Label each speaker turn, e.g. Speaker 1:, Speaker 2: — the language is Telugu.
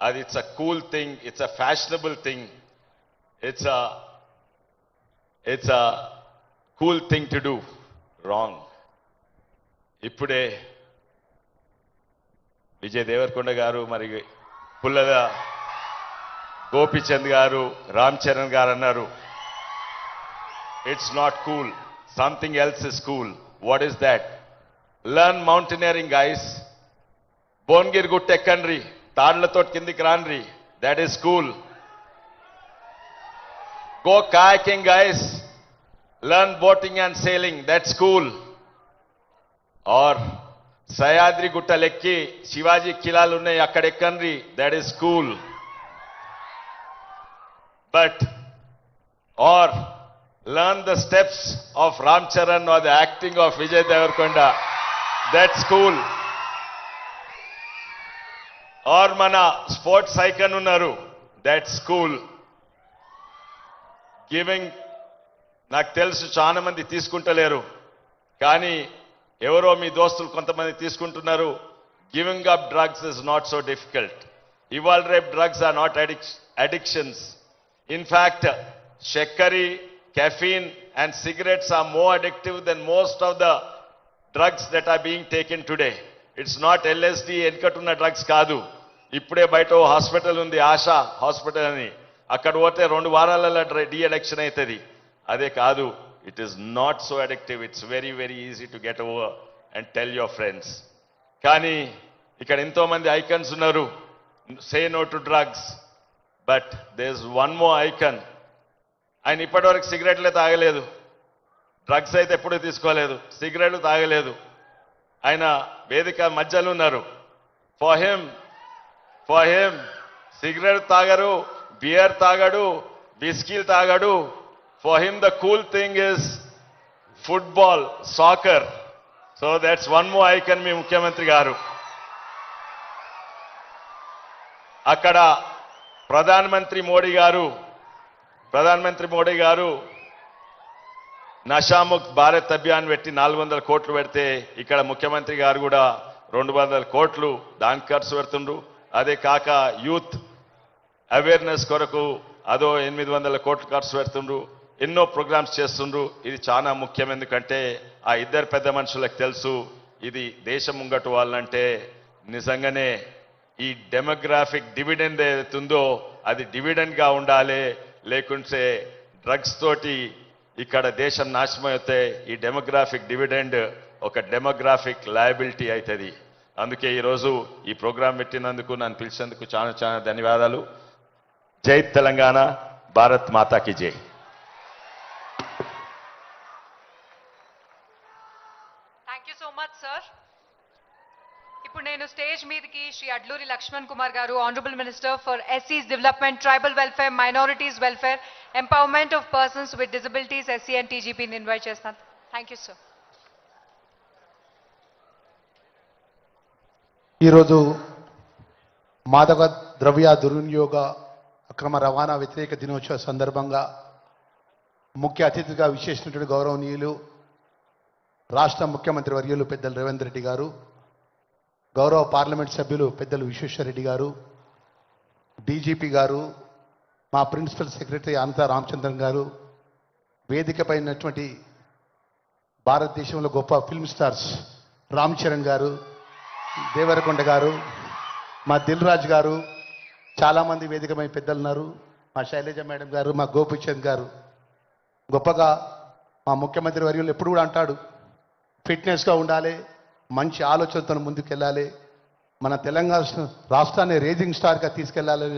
Speaker 1: అది it's a cool thing it's a fashionable thing. It's a it's a cool thing to do. Wrong. ఇప్పుడే విజయ్ దేవరకొండ గారు మరి పుల్లద గోపిచంద్ గారు రామ్ చరణ్ గారు అన్నారు it's not cool something else is cool what is that learn mountaineering guys Bhuvanagiri గుట్ట ఎక్కండ్రీ తాళ్ళతో కిందికి రాన్రి that is cool go kayaking guys learn boating and sailing that's cool or Sahyadri గుట్టలెక్కి Shivaji కిలాలు ఉన్నాయి అక్కడ ఎక్కండ్రి that is cool but or learn the steps of Ram Charan or the acting of Vijay Devarkonda. That's cool. Or మన స్పోర్ట్స్ ఐకన్ ఉన్నారు. దట్ స్కూల్ గివింగ్ నాకు తెలుసు చాలా మంది తీసుకుంటలేరు. కానీ ఎవరో మీ దోస్తులు కొంతమంది తీసుకుంటున్నారు. Giving up drugs is not so difficult ఇవాళ రేపు drugs are not addictions in fact చక్కరి caffeine and cigarettes are more addictive than most of the drugs that are being taken today it's not LSD ఎన్కట్టున్న drugs కాదు. ఇప్పుడే బయట హాస్పిటల్ ఉంది ఆశా హాస్పిటల్ అని. అక్కడ పోతే రెండు వారాలలో డి అడిక్షన్ అవుతుంది అదే కాదు it is not so addictive it's very very easy to get over and tell your friends కానీ ఇక్కడ ఎంతోమంది ఐకన్స్ ఉన్నారు say no to drugs but there is one more icon ఆయన ఇప్పటివరకు సిగరెట్లే తాగలేదు. డ్రగ్స్ అయితే ఎప్పుడూ తీసుకోలేదు సిగరెట్లు తాగలేదు. ఆయన వేదిక మధ్యలో ఉన్నారు. For him for him cigarette తాగరు బియర్ తాగడు బిస్కీలు తాగడు. For him the cool thing is football soccer so that's one more icon మీ ముఖ్యమంత్రి గారు. అక్కడ ప్రధానమంత్రి మోడీ గారు ప్రధానమంత్రి మోడీ గారు నషాముక్త్ భారత్ అభియాన్ పెట్టి నాలుగు వందల కోట్లు పెడితే ఇక్కడ ముఖ్యమంత్రి గారు కూడా రెండు వందల కోట్లు దానికి ఖర్చు పెడుతుండ్రు. అదే కాక యూత్ అవేర్నెస్ కొరకు అదో ఎనిమిది వందల కోట్లు ఖర్చు పెడుతుండ్రు. ఎన్నో ప్రోగ్రామ్స్ చేస్తుండ్రు. ఇది చాలా ముఖ్యం. ఎందుకంటే ఆ ఇద్దరు పెద్ద మనుషులకు తెలుసు ఇది దేశం ముంగటు వాళ్ళంటే నిజంగానే ఈ డెమోగ్రాఫిక్ డివిడెండ్ ఏదైతుందో అది డివిడెండ్గా ఉండాలి. లేకుంటే డ్రగ్స్ తోటి ఇక్కడ దేశం నాశనం అయితే ఈ డెమోగ్రాఫిక్ డివిడెండ్ ఒక డెమోగ్రాఫిక్ లయబిలిటీ అవుతుంది. అందుకే ఈరోజు ఈ ప్రోగ్రాం పెట్టినందుకు నన్ను పిలిచేందుకు చాలా చాలా ధన్యవాదాలు. జై తెలంగాణ భారత్ మాతాకి జై.
Speaker 2: Thank you so much sir ఇప్పుడు నేను స్టేజ్ మీదకి Shri Adluri Laxman Kumar garu honourable minister for ఎస్సీస్ development tribal welfare minorities welfare empowerment of persons with disabilities SC and టీజీపీని invite చేస్తాను. థ్యాంక్ యూ సార్
Speaker 3: ఈరోజు మాదక ద్రవ్య దుర్వినియోగ అక్రమ రవాణా వ్యతిరేక దినోత్సవ సందర్భంగా ముఖ్య అతిథిగా విశేషించినటువంటి గౌరవనీయులు రాష్ట్ర ముఖ్యమంత్రి వర్యులు పెద్దలు రేవంత్ రెడ్డి గారు గౌరవ పార్లమెంట్ సభ్యులు పెద్దలు విశ్వేశ్వరరెడ్డి గారు డీజీపీ గారు మా ప్రిన్సిపల్ సెక్రటరీ అనంత రామచంద్రన్ గారు వేదికపై ఉన్నటువంటి భారతదేశంలో గొప్ప ఫిల్మ్ స్టార్స్ రామ్ చరణ్ గారు దేవరకొండ గారు మా దిల్ రాజు గారు చాలామంది వేదికమైన పెద్దలు ఉన్నారు మా శైలజ మేడం గారు మా గోపిచంద్ గారు. గొప్పగా మా ముఖ్యమంత్రి వర్యులు ఎప్పుడు కూడా అంటాడు ఫిట్నెస్గా ఉండాలి మంచి ఆలోచనతో ముందుకెళ్ళాలి. మన తెలంగాణ రాష్ట్రాన్ని రేజింగ్ స్టార్గా తీసుకెళ్ళాలని